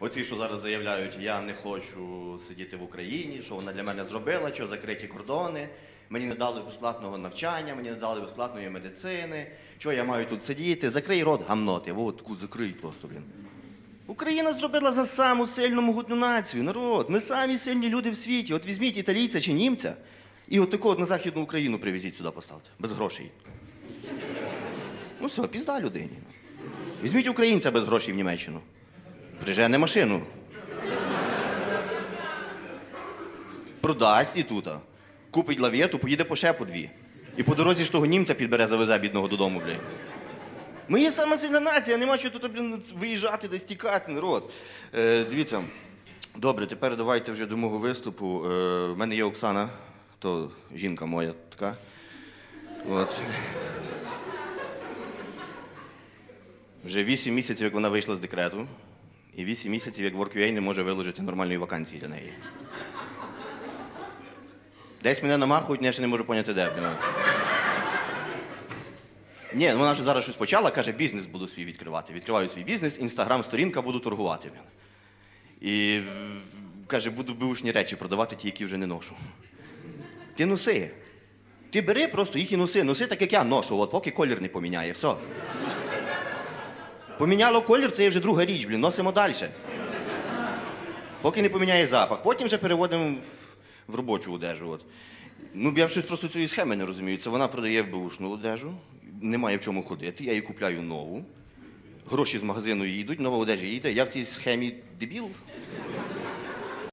Оці, що зараз заявляють, я не хочу сидіти в Україні, що вона для мене зробила, що закриті кордони. Мені не дали безплатного навчання, мені не дали безплатної медицини. Що я маю тут сидіти? Закрий рот, гамноти. От таку закрий просто, блін. Україна зробила за саму сильну могутню націю, народ. Ми самі сильні люди в світі. От візьміть італійця чи німця, і от таку от на Західну Україну привезіть сюди поставте, без грошей. Ну все, пізда людині. Візьміть українця без грошей в Німеччину. Прижене машину. Продасть і тута. Купить лавєту, поїде по ще по дві. І по дорозі ж того німця підбере, завезе бідного додому, блядь. Ми є сама сильна нація, нема чого тут блін, виїжджати, десь тікати, народ. Е, дивіться, добре, тепер давайте вже до мого виступу. Е, в мене є Оксана, то жінка моя така. От. Вже 8 місяців, як вона вийшла з декрету, і 8 місяців, як WorkUA не може виложити нормальної вакансії для неї. Десь мене намахують, я ще не можу поняти, де. Ні, ну вона вже зараз щось почала, каже, бізнес буду свій відкривати. Відкриваю свій бізнес, інстаграм-сторінка буду торгувати. І каже, буду бушні речі продавати, ті, які вже не ношу. Ти носи. Ти бери просто їх і носи. Носи так, як я ношу, от поки колір не поміняє. Все. Поміняло колір, це є вже друга річ, блін, носимо далі. Поки не поміняє запах. Потім вже переводимо в, в робочу одежу. От. Ну, я щось просто цієї схеми не розумію. Це вона продає бушну одежу, немає в чому ходити, я їй купляю нову. Гроші з магазину їй йдуть, нова одежа їй йде. Я в цій схемі дебіл.